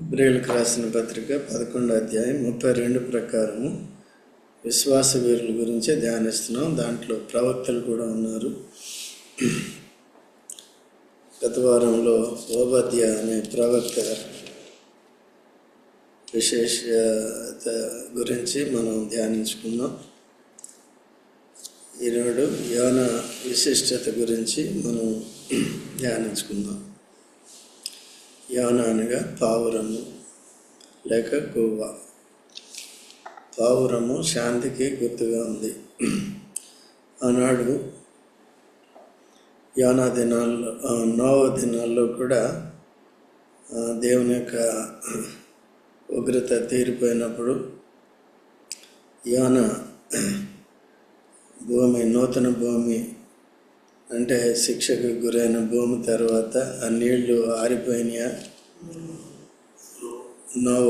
ఇబ్రేలకు రాసిన పత్రిక పదకొండో అధ్యాయం ముప్పై రెండు ప్రకారము. విశ్వాస వీరుల గురించే ధ్యానిస్తున్నాం. దాంట్లో ప్రవక్తలు కూడా ఉన్నారు. గత వారంలో ఓబద్య అనే ప్రవక్త విశేషత గురించి మనం ధ్యానించుకున్నాం. ఈనాడు యోన విశిష్టత గురించి మనం ధ్యానించుకుందాం. యాన అనగా పావురము లేక గువ్వ పావురము శాంతికి గుర్తుగా ఉంది. ఆనాడు యానా దినాల్లో నోవ దినాల్లో కూడా దేవుని యొక్క ఉగ్రత తీరిపోయినప్పుడు యాన భూమి నూతన భూమి అంటే శిక్షకు గురైన భూమి తర్వాత ఆ నీళ్ళు ఆరిపోయినాయా? నోవ.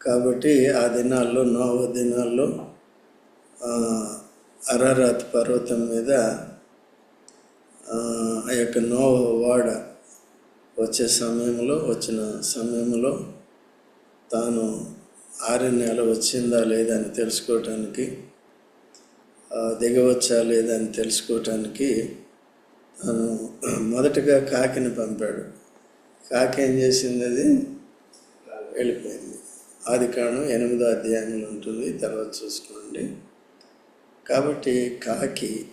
కాబట్టి ఆ దినాల్లో నోవ దినాల్లో అరారాత్ పర్వతం మీద ఆ యొక్క నోవ వాడ వచ్చే సమయంలో వచ్చిన సమయంలో తాను ఆరు నెల వచ్చిందా లేదా అని తెలుసుకోవటానికి దిగవచ్చా లేదా అని తెలుసుకోవటానికి తాను మొదటగా కాకిని పంపాడు. కాకి ఏం చేసింది అది వెళ్ళిపోయింది. ఆది కారణం ఎనిమిదో అధ్యాయంలో ఉంటుంది. తర్వాత చూసుకోండి. కాబట్టి కాకి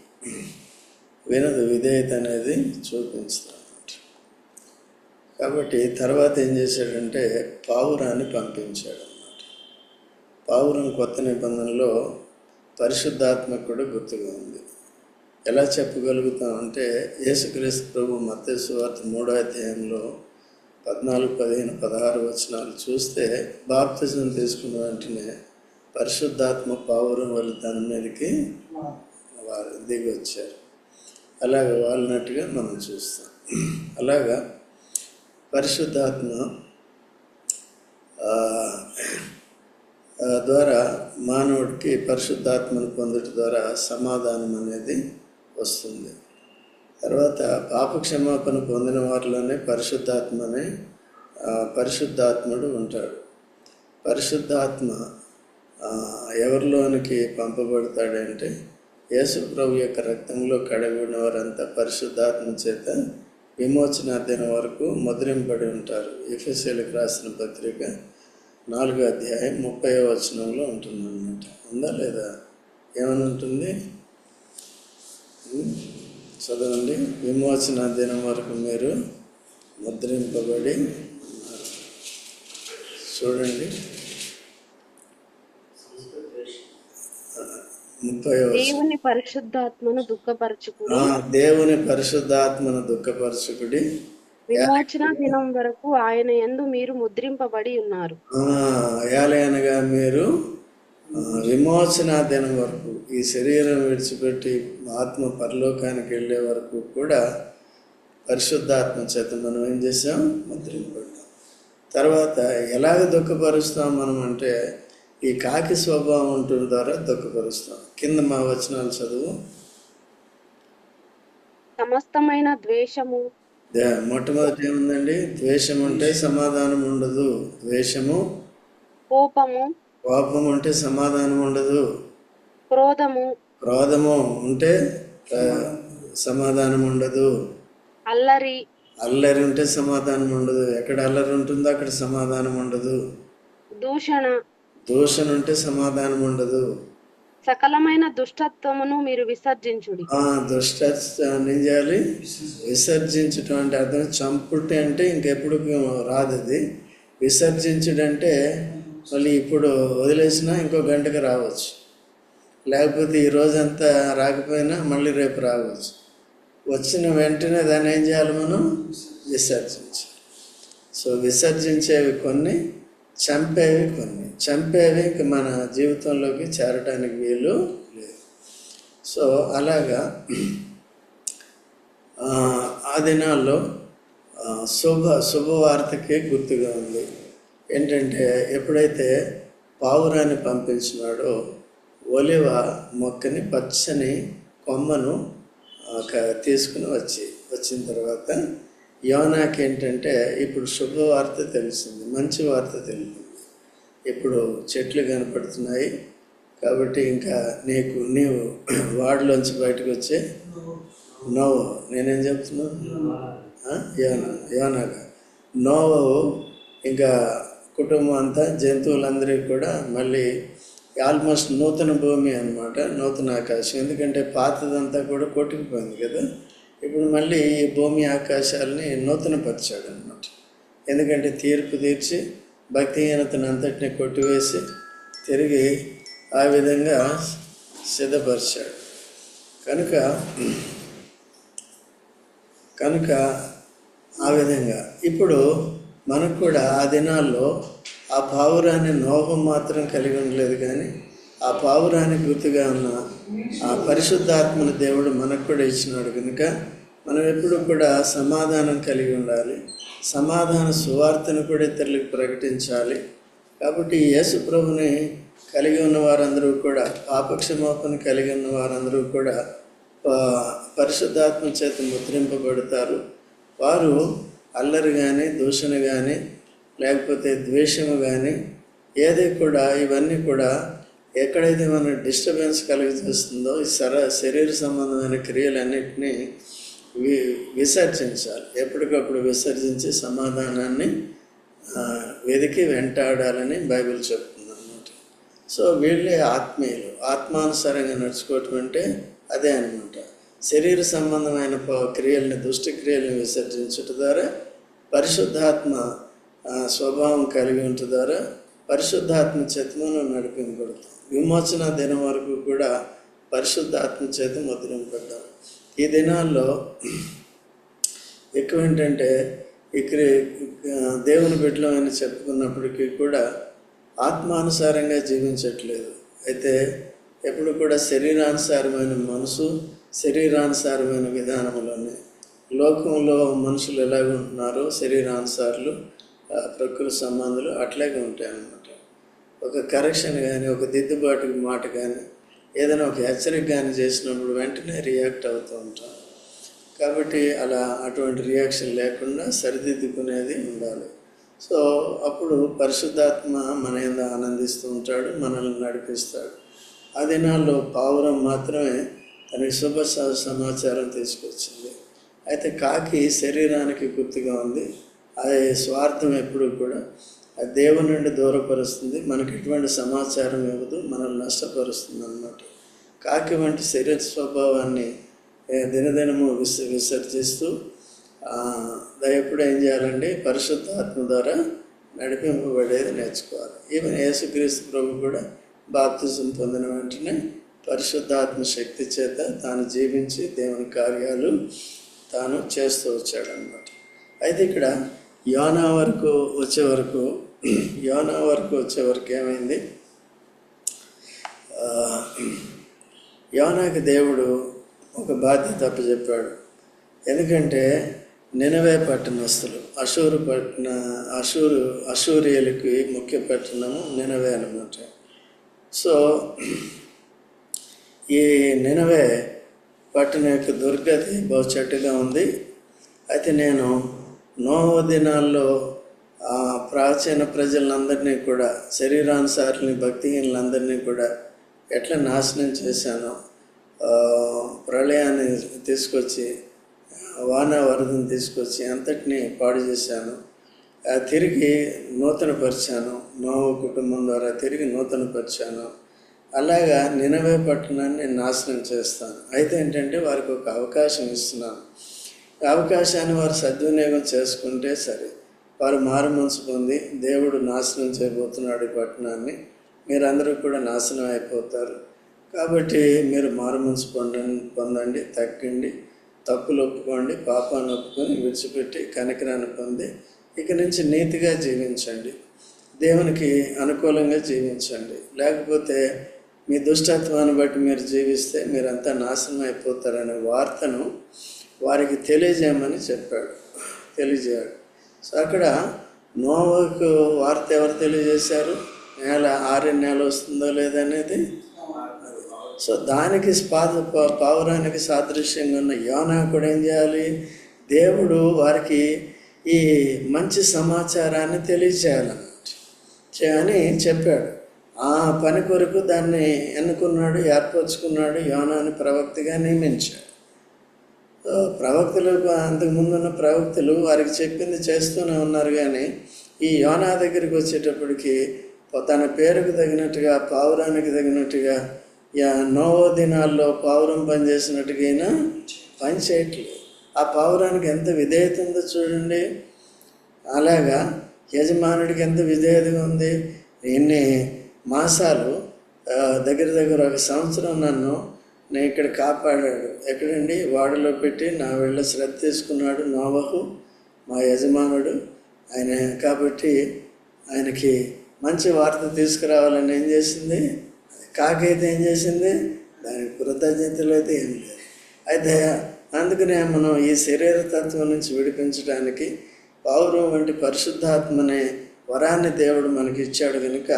వినదు విధేయత అనేది చూపించుతాడు కాబట్టి తర్వాత ఏం చేశాడంటే పావురాన్ని పంపించాడు అన్నమాట పావురం కొత్త నిబంధనలో పరిశుద్ధాత్మకుడు గుర్తుగా ఉంది. ఎలా చెప్పగలుగుతామంటే యేసుక్రీస్తు ప్రభు మత్తయి వార్త మూడో అధ్యాయంలో పద్నాలుగు పదిహేను పదహారు వచనాలు చూస్తే బాప్తిజం తీసుకున్న వెంటనే పరిశుద్ధాత్మ పావురం వాళ్ళు దాని మీదకి వారు దిగి వచ్చారు అలాగ వాళ్ళనట్టుగా మనం చూస్తాం. అలాగా పరిశుద్ధాత్మ ద్వారా మానవుడికి పరిశుద్ధాత్మను పొందడం ద్వారా సమాధానం అనేది వస్తుంది. తర్వాత పాప క్షమాపణ పొందిన వారిలోనే పరిశుద్ధాత్మనే పరిశుద్ధాత్ముడు ఉంటాడు. పరిశుద్ధాత్మ ఎవరిలోనికి పంపబడతాడంటే యేసు ప్రభు యొక్క రక్తంలో కడగబడిన వారంతా పరిశుద్ధాత్మ చేత విమోచన దినం వరకు ముద్రింపడి ఉంటారు. ఎఫ్ఎస్ఎల్కి రాసిన పత్రిక నాలుగో అధ్యాయం ముప్పై వచనంలో ఉంటుంది అన్నమాట ఉందా లేదా? ఏమని ఉంటుంది? చదవండి విమోచన దినం వరకు మీరు ముద్రింపబడి చూడండి. దేవుని పరిశుద్ధాత్మను దుఃఖపరచుకుని ఆ దేవుని పరిశుద్ధాత్మను దుఃఖపరచుకుడి. విమోచన దినం వరకు ఆయన యందు మీరు ముద్రింపబడి ఉన్నారు. ఆ, ఏలయనగా మీరు విమోచన దినం వరకు ఈ శరీరం విడిచిపెట్టి ఆత్మ పరలోకానికి వెళ్ళే వరకు కూడా పరిశుద్ధాత్మ చేత మనం ఏం చేసాం ముద్రింపడ్డాం తర్వాత ఎలాగ దుఃఖపరుస్తాం మనం అంటే ఈ కాకి స్వభావం ఉంటుంది ద్వారా దుఃఖపరుస్తాం. కింద మా వచనాలు చదువు. సమస్తమైన ద్వేషము. మొట్టమొదటి ఏముందండి? ద్వేషం అంటే సమాధానం ఉండదు. ద్వేషము? కోపము. కోపం ఉంటే సమాధానం ఉండదు క్రోధము. క్రోధము ఉంటే సమాధానం ఉండదు అల్లరి. అల్లరి ఉంటే సమాధానం ఉండదు ఎక్కడ అల్లరి ఉంటుందో అక్కడ సమాధానం ఉండదు దూషణ. దూషణ ఉంటే సమాధానం ఉండదు సకలమైన దుష్టత్వమును మీరు విసర్జించుడి. ఆ దుష్ట ఏం చేయాలి? విసర్జించటం అంటే అర్థం చంపుటే అంటే ఇంకెప్పుడు రాదు అది విసర్జించడం అంటే మళ్ళీ ఇప్పుడు వదిలేసినా ఇంకో గంటకు రావచ్చు. లేకపోతే ఈ రోజంతా రాకపోయినా మళ్ళీ రేపు రావచ్చు. వచ్చిన వెంటనే దాన్ని ఏం చేయాలి మనం? విసర్జించాలి. సో విసర్జించేవి కొన్ని చంపేవి కొన్ని. చంపేవి ఇంక మన జీవితంలోకి చేరటానికి వీలు లేదు. సో అలాగా ఆ, దినాల్లో శుభ శుభవార్తకి గుర్తుగా ఉంది. ఏంటంటే ఎప్పుడైతే పావురాన్ని పంపించినాడో ఒలివ మొక్కని పచ్చని కొమ్మను తీసుకుని వచ్చి వచ్చిన తర్వాత యోనాకి ఏంటంటే ఇప్పుడు శుభవార్త తెలిసింది మంచి వార్త తెలిసింది. ఇప్పుడు చెట్లు కనపడుతున్నాయి కాబట్టి ఇంకా నీకు నీవు వాడిలోంచి బయటకు వచ్చే నోవు. నేనేం చెప్తున్నాను? యోనా. యోనాగా. నోవు ఇంకా కుటుంబం అంతా జంతువులందరికీ కూడా మళ్ళీ ఆల్మోస్ట్ నూతన భూమి అన్నమాట నూతన ఆకాశం. ఎందుకంటే పాతదంతా కూడా కొట్టుకుపోయింది కదా. ఇప్పుడు మళ్ళీ ఈ భూమి ఆకాశాలని నూతనపరిచాడు అనమాట ఎందుకంటే తీర్పు తీర్చి భక్తిహీనతను అంతటిని కొట్టివేసి తిరిగి ఆ విధంగా సిద్ధపరిచాడు. కనుక కనుక ఆ విధంగా. ఇప్పుడు మనకు కూడా ఆ దినాల్లో ఆ పావురాన్ని నోహం మాత్రం కలిగి ఉండలేదు కానీ ఆ పావురానికి గుర్తుగా ఉన్న ఆ పరిశుద్ధాత్మని దేవుడు మనకు కూడా ఇచ్చినాడు కనుక మనం ఎప్పుడు కూడా సమాధానం కలిగి ఉండాలి. సమాధాన సువార్తను కూడా ఇతరులకు ప్రకటించాలి. కాబట్టి యేసు ప్రభుని కలిగి ఉన్న వారందరూ కూడా పాపక్షమాపణ కలిగి ఉన్న వారందరూ కూడా పరిశుద్ధాత్మ చేత ముద్రింపబడతారు. వారు అల్లరి కానీ దూషణ కానీ లేకపోతే ద్వేషము కానీ ఏది కూడా ఇవన్నీ కూడా ఎక్కడైతే మన డిస్టర్బెన్స్ కలుగజేస్తుందో ఈ సర శరీర సంబంధమైన క్రియలన్నింటినీ వి విసర్జించాలి. ఎప్పటికప్పుడు విసర్జించి సమాధానాన్ని వెతికి వెంటాడాలని బైబిల్ చెప్తుంది అన్నమాట సో వీళ్ళే ఆత్మీయులు. ఆత్మానుసారంగా నడుచుకోవటం అంటే అదే అనమాట శరీర సంబంధమైన ప- క్రియల్ని దుష్టి క్రియల్ని విసర్జించడం ద్వారా పరిశుద్ధాత్మ స్వభావం కలిగి ఉంటుంది ద్వారా పరిశుద్ధాత్మ చేత మనం నడిపింపబడతాం. విమోచన దినం వరకు కూడా పరిశుద్ధాత్మ చేత ముద్రింపడ్డాం ఈ దినాల్లో ఎక్కువ ఏంటంటే ఇక్కడ దేవుని బిడ్డలమని చెప్పుకున్నప్పటికీ కూడా ఆత్మానుసారంగా జీవించట్లేదు. అయితే ఎప్పుడు కూడా శరీరానుసారమైన మనసు శరీరానుసారమైన విధానంలోనే లోకంలో మనుషులు ఎలాగ ఉంటున్నారో శరీరానుసారులు ప్రకృతి సంబంధాలు అట్లాగే ఉంటాయి అన్నమాట. ఒక కరెక్షన్ కానీ ఒక దిద్దుబాటు మాట కానీ ఏదైనా ఒక హెచ్చరిక కానీ చేసినప్పుడు వెంటనే రియాక్ట్ అవుతూ ఉంటాం. కాబట్టి అలా అటువంటి రియాక్షన్ లేకుండా సరిదిద్దుకునేది ఉండాలి. సో అప్పుడు పరిశుద్ధాత్మ మన ఏదో ఆనందిస్తూ ఉంటాడు మనల్ని నడిపిస్తాడు. ఆ దినాల్లో పావురం మాత్రమే తనకి శుభ స- సమాచారం తీసుకొచ్చింది. అయితే కాకి శరీరానికి గుర్తుగా ఉంది. అది స్వార్థం ఎప్పుడు కూడా అది దేవుని నుండి దూరపరుస్తుంది. మనకి ఎటువంటి సమాచారం ఇవ్వదు. మనల్ని నష్టపరుస్తుంది అన్నమాట కాకి వంటి శరీర స్వభావాన్ని దినదినము విస విసర్జిస్తూ దయప్పుడు ఎప్పుడు ఏం చేయాలండి పరిశుద్ధాత్మ ద్వారా నడిపింపబడేది నేర్చుకోవాలి. ఈవెన్ యేసుక్రీస్తు ప్రభు కూడా బాప్తిజం పొందిన వెంటనే పరిశుద్ధాత్మ శక్తి చేత తాను జీవించి దేవుని కార్యాలు తాను చేస్తూ వచ్చాడు అనమాట అయితే ఇక్కడ యోనా వరకు వచ్చే వరకు యోనా వరకు వచ్చే వరకు ఏమైంది? యోనాకి దేవుడు ఒక బాధ్యత అప్పచెప్పాడు. ఎందుకంటే నినవే పట్టణస్తులు అషూరు పట్టణ అషూరు అషూరియలకి ముఖ్య పట్టణము నినవే అనమాట సో ఈ నినవే పట్టణ యొక్క దుర్గతి బహు చెట్టుగా ఉంది. అయితే నేను నోవ దినాల్లో ఆ ప్రాచీన ప్రజలందరినీ కూడా శరీరానుసారుల్ని భక్తిహీనులందరినీ కూడా ఎట్లా నాశనం చేశానో ప్రళయాన్ని తీసుకొచ్చి వాన వరదను తీసుకొచ్చి అంతటినీ పాడు చేశాను. తిరిగి నూతనపరిచాను. నోవ కుటుంబం ద్వారా తిరిగి నూతనపరిచాను. అలాగా నినవే పట్టణాన్ని నేను నాశనం చేస్తాను. అయితే ఏంటంటే వారికి ఒక అవకాశం ఇస్తున్నాను. అవకాశాన్ని వారు సద్వినియోగం చేసుకుంటే సరే. వారు మారు మనసు పొంది దేవుడు నాశనం చేయబోతున్నాడు ఈ పట్టణాన్ని. మీరందరూ కూడా నాశనం అయిపోతారు. కాబట్టి మీరు మారు మనసు పొందండి పొందండి తగ్గండి తప్పులు ఒప్పుకోండి పాపాన్ని ఒప్పుకొని విడిచిపెట్టి కనికరాన్ని పొంది ఇక నుంచి నీతిగా జీవించండి. దేవునికి అనుకూలంగా జీవించండి. లేకపోతే మీ దుష్టత్వాన్ని బట్టి మీరు జీవిస్తే మీరంతా నాశనం అయిపోతారనే వార్తను వారికి తెలియజేయమని చెప్పాడు. తెలియజేయాడు. సో అక్కడ నోవకు వార్త ఎవరు తెలియజేశారు? నేల ఆరేడు నెల వస్తుందో లేదనేది సో దానికి స్పాద పావురానికి సాదృశ్యంగా ఉన్న యోనా కూడా ఏం చేయాలి? దేవుడు వారికి ఈ మంచి సమాచారాన్ని తెలియజేయాలన్నమాట. అని చెప్పాడు. ఆ పని కొరకు దాన్ని ఎన్నుకున్నాడు ఏర్పరచుకున్నాడు యోనాని ప్రవక్తగా నియమించాడు. ప్రవక్తలు అంతకుముందు ఉన్న ప్రవక్తలు వారికి చెప్పింది చేస్తూనే ఉన్నారు కానీ ఈ యోనా దగ్గరికి వచ్చేటప్పటికి తన పేరుకు తగినట్టుగా పావురానికి తగినట్టుగా యా నోవో దినాల్లో పావురం పనిచేసినట్టుగా పని చేయట్లేదు. ఆ పావురానికి ఎంత విధేయత ఉందో చూడండి. అలాగా యజమానుడికి ఎంత విధేయతగా ఉంది. ఎన్ని మాసాలు దగ్గర దగ్గర ఒక సంవత్సరం నన్ను నేను ఇక్కడ కాపాడాడు. ఎక్కడండి? వాడిలో పెట్టి నా వెళ్ళ శ్రద్ధ తీసుకున్నాడు నోవహు మా యజమానుడు. ఆయన కాబట్టి ఆయనకి మంచి వార్త తీసుకురావాలని ఏం చేసింది? కాకైతే ఏం చేసింది? దానికి కృతజ్ఞతలు అయితే ఏం లేదు. అయితే అందుకనే మనం ఈ శరీర తత్వం నుంచి విడిపించడానికి పౌరం వంటి పరిశుద్ధాత్మనే వరాన్ని దేవుడు మనకి ఇచ్చాడు కనుక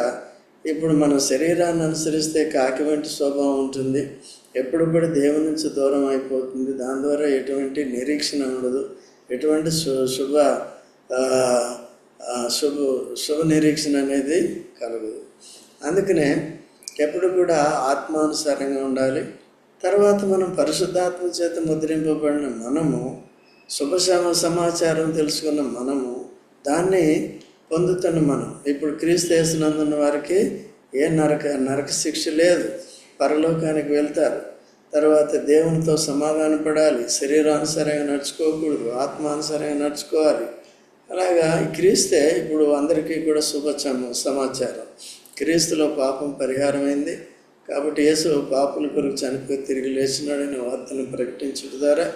ఇప్పుడు మన శరీరాన్ని అనుసరిస్తే కాకి వంటి స్వభావం ఉంటుంది. ఎప్పుడు కూడా దేవుని నుంచి దూరం అయిపోతుంది. దాని ద్వారా ఎటువంటి నిరీక్షణ ఉండదు. ఎటువంటి శు శుభ శుభ శుభ నిరీక్షణ అనేది కలగదు. అందుకనే ఎప్పుడు కూడా ఆత్మానుసారంగా ఉండాలి. తర్వాత మనం పరిశుద్ధాత్మ చేత ముద్రింపబడిన మనము శుభ సమాచారం తెలుసుకున్న మనము దాన్ని పొందుతాను మనం. ఇప్పుడు క్రీస్తు వేసినందున్న వారికి ఏ నరక నరక శిక్ష లేదు. పరలోకానికి వెళ్తారు. తర్వాత దేవునితో సమాధానపడాలి శరీరానుసారంగా నడుచుకోకూడదు. ఆత్మానుసారంగా నడుచుకోవాలి. అలాగా క్రీస్తే ఇప్పుడు అందరికీ కూడా శుభచమ సమాచారం. క్రీస్తులో పాపం పరిహారమైంది. కాబట్టి యేసు పాపుల కొరకు చనిపోయి తిరిగి లేచినాడని వార్తను ప్రకటించడం ద్వారా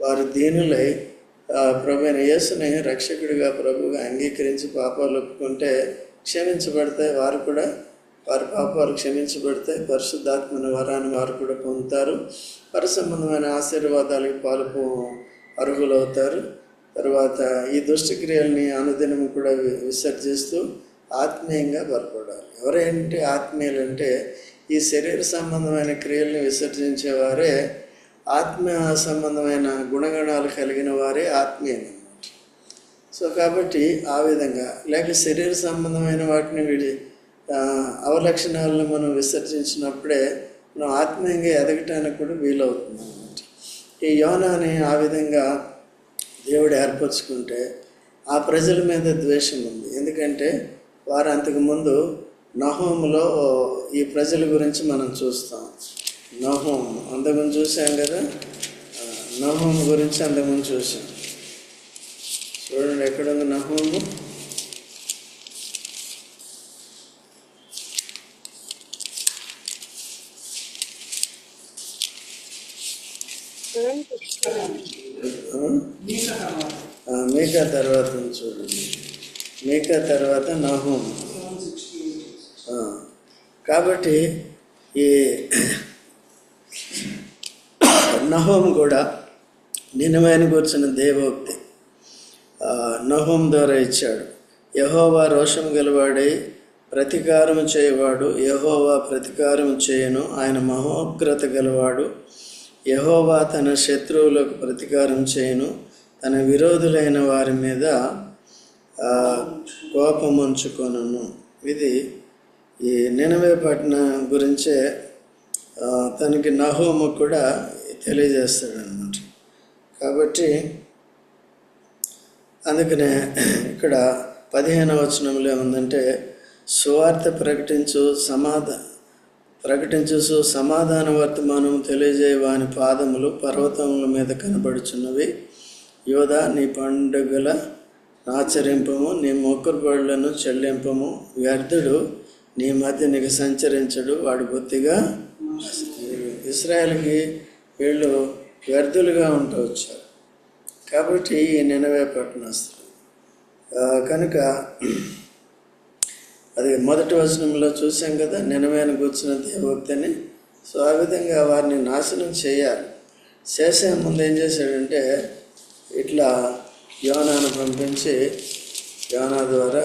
వారు దీనులై ఆ, ప్రభు అయిన యేసుని రక్షకుడిగా ప్రభుగా అంగీకరించి పాపాలు ఒప్పుకుంటే క్షమించబడతాయి. వారు కూడా వారి పాపాలు క్షమించబడతాయి. పరిశుద్ధాత్మని వరాన్ని వారు కూడా పొందుతారు. పర సంబంధమైన ఆశీర్వాదాలకు పాలు అర్హులవుతారు. తర్వాత ఈ దుష్టక్రియల్ని అనుదినం కూడా విసర్జిస్తూ ఆత్మీయంగా బలపడాలి. ఎవరేంటి ఆత్మీయులు అంటే ఈ శరీర సంబంధమైన క్రియల్ని విసర్జించేవారే ఆత్మ సంబంధమైన గుణగణాలు కలిగిన వారే ఆత్మీయులు సో కాబట్టి ఆ విధంగా లేక శరీర సంబంధమైన వాటిని విడి అవలక్షణాలను మనం విసర్జించినప్పుడే మనం ఆత్మీయంగా ఎదగటానికి కూడా వీలవుతుంది అన్నమాట ఈ యోనాని ఆ విధంగా దేవుడు ఏర్పరచుకుంటే ఆ ప్రజల మీద ద్వేషం ఉంది. ఎందుకంటే వారు అంతకుముందు నహోములో ఈ ప్రజల గురించి మనం చూస్తాం. నహోం అంతకుముందు చూసాం కదా? నహోం గురించి అంతకుముందు చూసాం చూడండి ఎక్కడుంది నహోము మేకా తర్వాత చూడండి. మేకా తర్వాత నహోం కాబట్టి ఈ నహోం కూడా నినమైన కూర్చున్న దేవోక్తి. నహోం ద్వారా ఇచ్చాడు. యహోవా రోషం గలవాడై ప్రతీకారం చేయవాడు యహోవా ప్రతీకారం చేయను. ఆయన మహోగ్రత గలవాడు యహోవా తన శత్రువులకు ప్రతీకారం చేయను. తన విరోధులైన వారి మీద కోపం ఉంచుకొనును. ఇది ఈ నినవే పట్టణం గురించే తనకి నహోము కూడా తెలియజేస్తాడు అనమాట కాబట్టి అందుకనే ఇక్కడ పదిహేనవ వచనంలో ఏముందంటే సువార్త ప్రకటించు సమాధా ప్రకటించు సమాధాన వర్తమానం తెలియజేయవాని పాదములు పర్వతముల మీద కనబడుచున్నవి. యోధా నీ పండుగల ఆచరింపము నీ మొక్కుబడులను చెల్లింపము. వ్యర్థుడు నీ మధ్య నీకు సంచరించడు వాడు బొత్తిగా ఇస్రాయల్కి వీళ్ళు వ్యర్థులుగా ఉంటూ వచ్చారు. కాబట్టి ఈ నినవే పట్టణస్తులు. కనుక అది మొదటి వచనంలో చూసాం కదా నినవేన కూర్చున్న దేవోక్తిని సో ఆ విధంగా వారిని నాశనం చేయాలి. చేసే ముందు ఏం చేశాడంటే ఇట్లా యోనాను పంపించి యోనా ద్వారా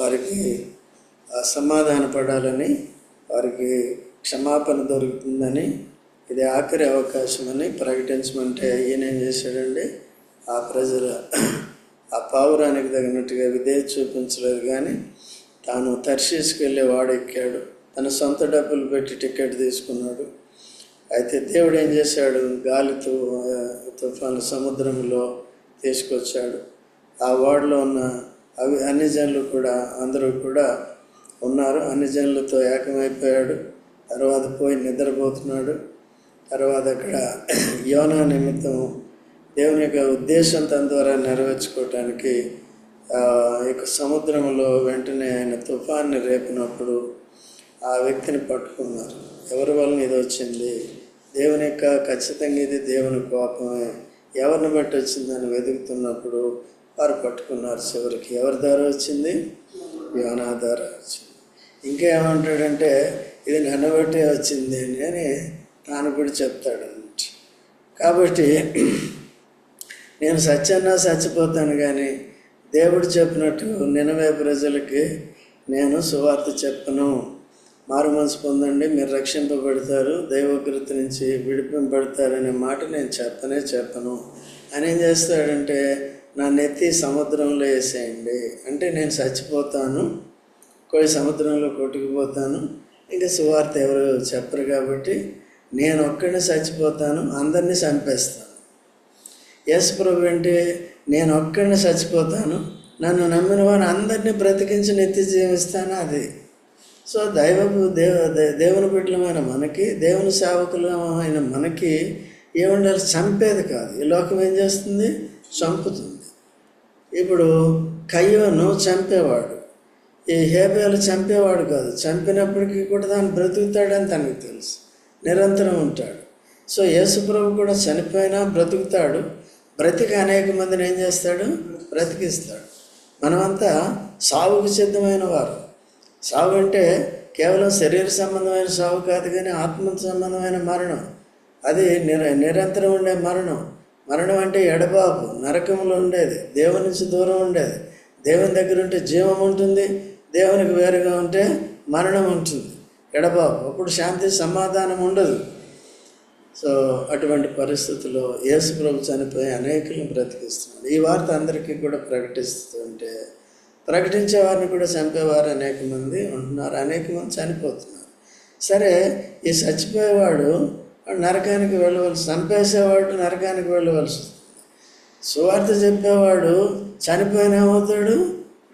వారికి సమాధాన పడాలని వారికి క్షమాపణ దొరుకుతుందని ఇది ఆఖరి అవకాశం అని ప్రకటించమంటే ఈయన ఏం చేశాడండి? ఆ ప్రజల ఆ పావురానికి తగినట్టుగా విధేయత చూపించలేదు కానీ తాను తర్శీసుకెళ్ళి వాడెక్కాడు. తన సొంత డబ్బులు పెట్టి టికెట్ తీసుకున్నాడు. అయితే దేవుడు ఏం చేశాడు? గాలితో తుఫాను సముద్రంలో తీసుకొచ్చాడు. ఆ వార్డులో ఉన్న అవి అన్ని జనులు కూడా అందరూ కూడా ఉన్నారు. అన్ని జనులతో ఏకమైపోయాడు. తర్వాత పోయి నిద్రపోతున్నాడు. తర్వాత అక్కడ యోనా నిమిత్తం దేవుని యొక్క ఉద్దేశం తన ద్వారా నెరవేర్చుకోవటానికి యొక్క సముద్రంలో వెంటనే ఆయన తుఫాన్ని రేపినప్పుడు ఆ వ్యక్తిని పట్టుకున్నారు. ఎవరి వలన ఇది వచ్చింది? దేవుని యొక్క ఖచ్చితంగా ఇది దేవుని కోపమే. ఎవరిని బట్టి వచ్చిందని వెతుకుతున్నప్పుడు వారు పట్టుకున్నారు చివరికి. ఎవరి ద్వారా వచ్చింది? యోనా ద్వారా వచ్చింది. ఇంకా ఏమంటాడంటే ఇది నన్ను బట్టే వచ్చింది అని తాను కూడా చెప్తాడు కాబట్టి నేను సత్యన్నా చచ్చిపోతాను కానీ దేవుడు చెప్పినట్టు నినవే ప్రజలకి నేను సువార్త చెప్పను. మారు మనసు పొందండి మీరు రక్షింపబడతారు దైవకృతి నుంచి విడిపింపబడతారనే మాట నేను చెప్పనే చెప్పను. అని ఏం చేస్తాడంటే నా నెత్తి సముద్రంలో వేసేయండి. అంటే నేను చచ్చిపోతాను కొన్ని సముద్రంలో కొట్టుకుపోతాను ఇంకా సువార్త ఎవరు చెప్పరు కాబట్టి నేను ఒక్కడిని చచ్చిపోతాను అందరినీ చంపేస్తాను. ఎస్ ప్రభు అంటే నేను ఒక్కడిని చచ్చిపోతాను నన్ను నమ్మిన వారు అందరినీ బ్రతికించి నిత్య జీవిస్తాను అది. సో దైవపు దేవ దే- దేవుని బిడ్డలమైన మనకి దేవుని సేవకులమైన మనకి ఏముండాలి? చంపేది కాదు. ఈ లోకం ఏం చేస్తుంది? చంపుతుంది. ఇప్పుడు కయ్యోను చంపేవాడు. ఈ హేబేలు చంపేవాడు కాదు. చంపినప్పటికీ కూడా దాన్ని బ్రతుకుతాడని తనకు తెలుసు. నిరంతరం ఉంటాడు. సో యేసుప్రభు కూడా చనిపోయినా బ్రతుకుతాడు. బ్రతికి అనేక మందిని ఏం చేస్తాడు? బ్రతికిస్తాడు. మనమంతా సావుకు సిద్ధమైన వారు. సావు అంటే కేవలం శరీర సంబంధమైన సావు కాదు కానీ ఆత్మ సంబంధమైన మరణం. అది నిర నిరంతరం ఉండే మరణం. మరణం అంటే ఎడబాపు నరకంలో ఉండేది. దేవుని నుంచి దూరం ఉండేది. దేవుని దగ్గర ఉంటే జీవం ఉంటుంది. దేవునికి వేరుగా ఉంటే మరణం ఉంటుంది. ఎడబాబు అప్పుడు శాంతి సమాధానం ఉండదు. సో అటువంటి పరిస్థితుల్లో యేసు ప్రభు చనిపోయి అనేకులను బ్రతికిస్తున్నాడు. ఈ వార్త అందరికీ కూడా ప్రకటిస్తుంటే ప్రకటించే వారిని కూడా చంపేవారు అనేక మంది ఉంటున్నారు. అనేక మంది చనిపోతున్నారు. సరే ఈ చచ్చిపోయేవాడు నరకానికి వెళ్ళవలసి చంపేసేవాడు నరకానికి వెళ్ళవలసి వస్తుంది. సువార్త చెప్పేవాడు చనిపోయిన ఏమవుతాడు?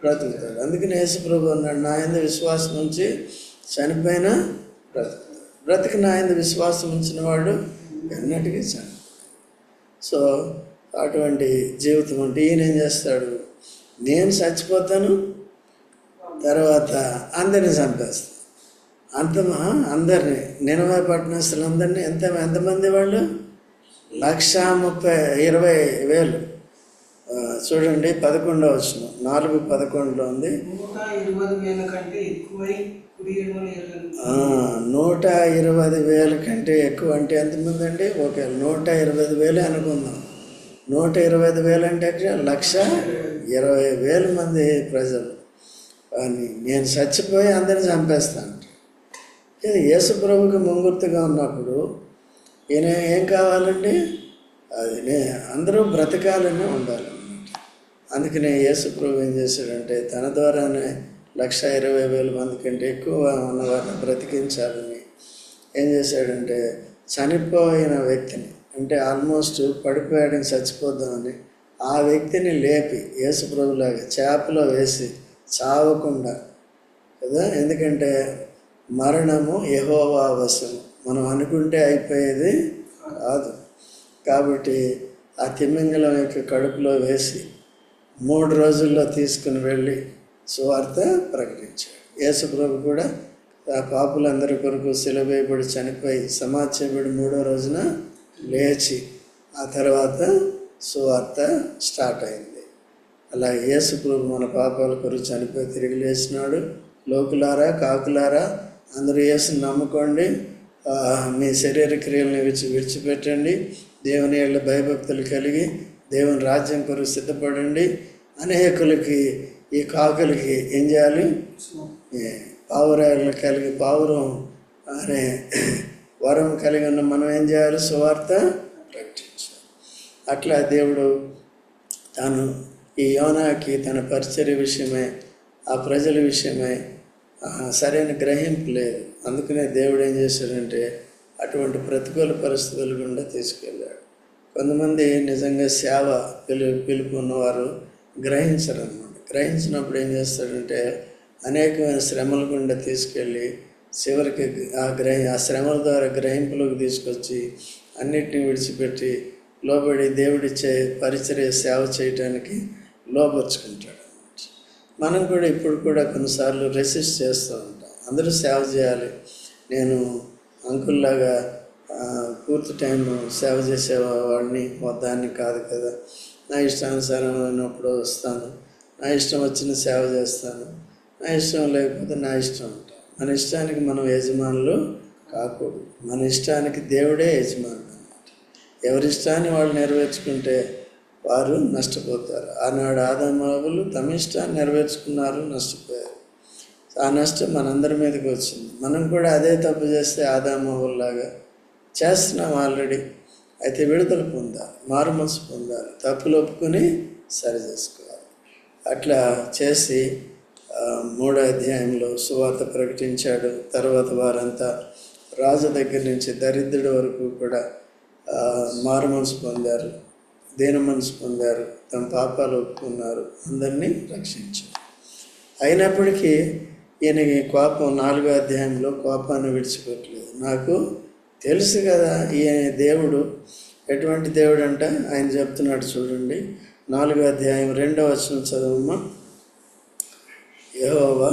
బ్రతుకుతాడు. అందుకని యేసుప్రభు అన్నాడు నా ఎందు విశ్వాసం ఉంచి చనిపోయినా బ్రతుకు బ్రతికి నా విశ్వాసం ఉంచిన వాడు ఎన్నటికీ చని సో అటువంటి జీవితం అంటే ఈయన ఏం చేస్తాడు? నేను చచ్చిపోతాను తర్వాత అందరిని చంపేస్తాను. అంత అందరినీ నినవై పట్టణస్తులందరినీ ఎంత ఎంతమంది వాళ్ళు? లక్ష ముప్పై ఇరవై వేలు. చూడండి పదకొండో వచ్చిన నాలుగు పదకొండులో ఉంది. నూట ఇరవై వేల కంటే ఎక్కువ అంటే ఎంతమంది అండి ఓకే నూట ఇరవై వేలు అనుకుందాం. నూట ఇరవై వేలు అంటే లక్ష ఇరవై వేల మంది ప్రజలు. అని నేను చచ్చిపోయి అందరిని చంపేస్తాను. ఇది యేసు ప్రభుకి ఉన్నప్పుడు ఈయన ఏం కావాలండి? అది నే అందరూ బ్రతకాలని ఉండాలన్నమాట. అందుకనే యేసు ప్రభు ఏం చేశాడంటే తన ద్వారానే లక్ష ఇరవై వేల మంది కంటే ఎక్కువ ఉన్నవారిని బ్రతికించాలని ఏం చేశాడంటే చనిపోయిన వ్యక్తిని అంటే ఆల్మోస్ట్ పడిపోయాడని చచ్చిపోద్దామని ఆ వ్యక్తిని లేపి యేసుప్రభులాగా చేపలో వేసి చావకుండా కదా? ఎందుకంటే మరణము యహోవా వశము మనం అనుకుంటే అయిపోయేది కాదు. కాబట్టి ఆ తిమ్మింగలం యొక్క కడుపులో వేసి మూడు రోజుల్లో తీసుకుని వెళ్ళి సువార్త ప్రకటించాడు. యేసుప్రభు కూడా ఆ పాపులందరి కొరకు సిలవేయబడి చనిపోయి సమాజబడి మూడో రోజున లేచి ఆ తర్వాత సువార్త స్టార్ట్ అయింది. అలా యేసు ప్రభు మన పాపాల కొరకు చనిపోయి తిరిగి లేచినాడు. లోకులారా కాకులారా అందరూ యేసుని నమ్ముకోండి. మీ శరీర క్రియలను విడిచి విడిచిపెట్టండి. దేవుని ఏళ్ళ భయభక్తులు కలిగి దేవుని రాజ్యం కొరకు సిద్ధపడండి. అనేకులకి ఈ కాకులకి ఏం చేయాలి? ఈ కలిగి పావురం అనే వరం కలిగి ఉన్న మనం ఏం చేయాలి? సువార్త ప్రకటించాలి. అట్లా దేవుడు తాను ఈ యోనాకి తన పరిచర్య విషయమై ఆ ప్రజల విషయమై సరైన గ్రహింపు లేదు. అందుకనే దేవుడు ఏం చేశాడంటే అటువంటి ప్రతికూల పరిస్థితులు గుండా తీసుకెళ్ళాడు. కొంతమంది నిజంగా సేవ పిలు పిలుపు ఉన్నవారు గ్రహించరు అన్నమాట గ్రహించినప్పుడు ఏం చేస్తాడంటే అనేకమైన శ్రమల గుండా తీసుకెళ్ళి చివరికి ఆ గ్రహి ఆ శ్రమల ద్వారా గ్రహింపులోకి తీసుకొచ్చి అన్నిటిని విడిచిపెట్టి లోబడి దేవుడిచ్చే పరిచర్య సేవ చేయటానికి లోపరుచుకుంటాడు మనం కూడా ఇప్పుడు కూడా కొన్నిసార్లు రెసిస్ట్ చేస్తూ ఉంటాం. అందరూ సేవ చేయాలి. నేను అంకుల్లాగా పూర్తి టైం సేవ చేసేవాడిని వద్దాన్ని కాదు కదా. నా ఇష్టానుసారం ఉన్నప్పుడు వస్తాను. నా ఇష్టం వచ్చిన సేవ చేస్తాను. నా ఇష్టం లేకపోతే నా ఇష్టం ఉంటా మన ఇష్టానికి మనం యజమానులు కాకూడదు. మన ఇష్టానికి దేవుడే యజమానులు అన్నమాట. వాళ్ళు నెరవేర్చుకుంటే వారు నష్టపోతారు. ఆనాడు ఆదామావులు తమ ఇష్టాన్ని నెరవేర్చుకున్నారు నష్టపోయారు. ఆ నష్టం మనందరి మీదకి వచ్చింది. మనం కూడా అదే తప్పు చేస్తే ఆదామావుల్లాగా చేస్తున్నాం ఆల్రెడీ. అయితే విడుదల పొందాలి మారు మనసు పొందాలి తప్పులు ఒప్పుకొని సరి చేసుకోవాలి. అట్లా చేసి మూడో అధ్యాయంలో సువార్త ప్రకటించాడు. తర్వాత వారంతా రాజు దగ్గర నుంచి దరిద్రుడి వరకు కూడా ఆ, మారు మనసు పొందారు దీన మనసు పొందారు తమ పాపాలు ఒప్పుకున్నారు అందరినీ రక్షించారు. అయినప్పటికీ ఈయన కోపం నాలుగో అధ్యాయంలో కోపాన్ని విడిచిపెట్టలేదు. నాకు తెలుసు కదా ఈయన దేవుడు ఎటువంటి దేవుడు అంటే ఆయన చెప్తున్నాడు చూడండి. నాలుగో అధ్యాయం రెండో వచనం చదువమ్మా. యెహోవా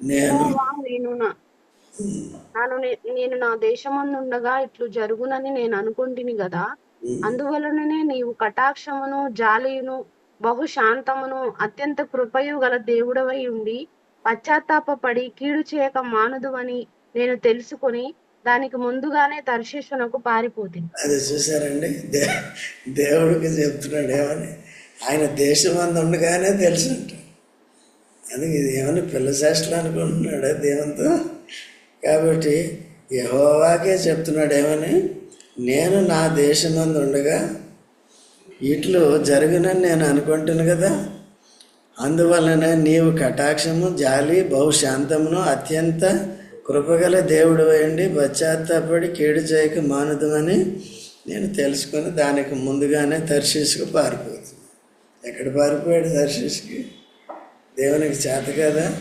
నేను నేను నా నాను నే- దేశమందుండగా ఇట్లు జరుగునని నేను అనుకుంటుని కదా అందువలననే నీవు కటాక్షమును జాలియును బహు శాంతమును అత్యంత కృపయు గల దేవుడవై ఉండి పశ్చాత్తాపపడి కీడు చేయక మానదువని నేను తెలుసుకొని దానికి ముందుగానే తర్శీషునకు పారిపోతుంది. అది చూసారండి? దే దేవుడికి చెప్తున్నాడు ఏమని? ఆయన దేశం అందు ఉండగానే తెలుసుంట అది ఇది ఏమని పిల్ల చేష్టలు అనుకుంటున్నాడు దేవునితో? కాబట్టి యహోవాకే చెప్తున్నాడు ఏమని? నేను నా దేశం ఉండగా ఇట్లు జరిగినని నేను అనుకుంటాను కదా. అందువలన నీవు కటాక్షము జాలి బహుశాంతమును అత్యంత కృపగల దేవుడు అయ్యండి. పశ్చాత్తాపడి కీడు చేయక మానుదమని నేను తెలుసుకొని దానికి ముందుగానే దర్శిసుకు పారిపోతుంది ఎక్కడ పారిపోయాడు దర్శిసుకి దేవునికి చేత కదా.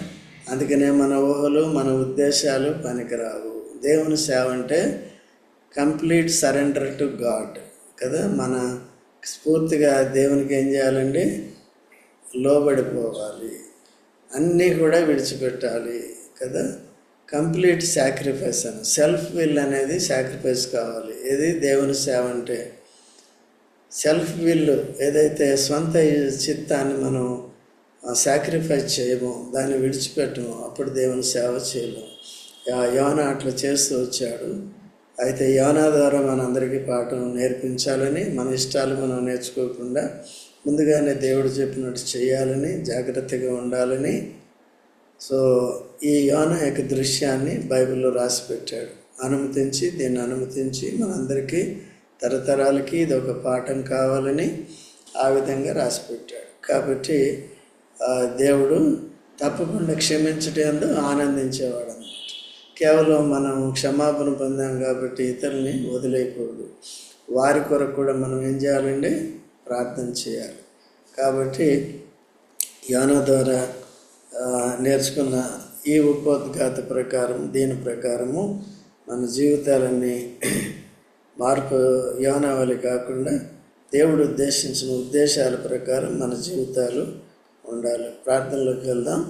అందుకనే మన ఊహలు మన ఉద్దేశాలు పనికిరావు. దేవుని సేవ అంటే కంప్లీట్ సరెండర్ టు గాడ్ కదా. మన స్ఫూర్తిగా దేవునికి ఏం చేయాలండి? లోబడిపోవాలి. అన్నీ కూడా విడిచిపెట్టాలి కదా. కంప్లీట్ సాక్రిఫైస్ అని. సెల్ఫ్ విల్ అనేది సాక్రిఫైస్ కావాలి. ఇది దేవుని సేవ అంటే సెల్ఫ్ విల్ ఏదైతే సొంత చిత్తాన్ని మనం సాక్రిఫైస్ చేయము దాన్ని విడిచిపెట్టము అప్పుడు దేవుని సేవ చేయలేము యోన అట్లా చేస్తూ వచ్చాడు. అయితే యోన ద్వారా మనందరికీ పాఠం నేర్పించాలని మన ఇష్టాలు మనం నేర్చుకోకుండా ముందుగానే దేవుడు చెప్పినట్టు చేయాలని జాగ్రత్తగా ఉండాలని సో ఈ యోన యొక్క దృశ్యాన్ని బైబిల్లో రాసి పెట్టాడు. అనుమతించి దీన్ని అనుమతించి మనందరికీ తరతరాలకి ఇది ఒక పాఠం కావాలని ఆ విధంగా రాసి పెట్టాడు. కాబట్టి దేవుడు తప్పకుండా క్షమించటందు ఆనందించేవాడు అన్నమాట కేవలం మనం క్షమాపణ పొందాం కాబట్టి ఇతరుల్ని వదిలేయకూడదు. వారి కొరకు కూడా మనం ఏం చేయాలండి? ప్రార్థన చేయాలి. కాబట్టి యోన ద్వారా నేర్చుకున్న ఈ ఉపోద్ఘాత ప్రకారం దీని ప్రకారము మన జీవితాలన్నీ మార్పు యోనావళి కాకుండా దేవుడు ఉద్దేశించిన ఉద్దేశాల ప్రకారం మన జీవితాలు ఉండాలి. ప్రార్థనలోకి వెళ్దాం.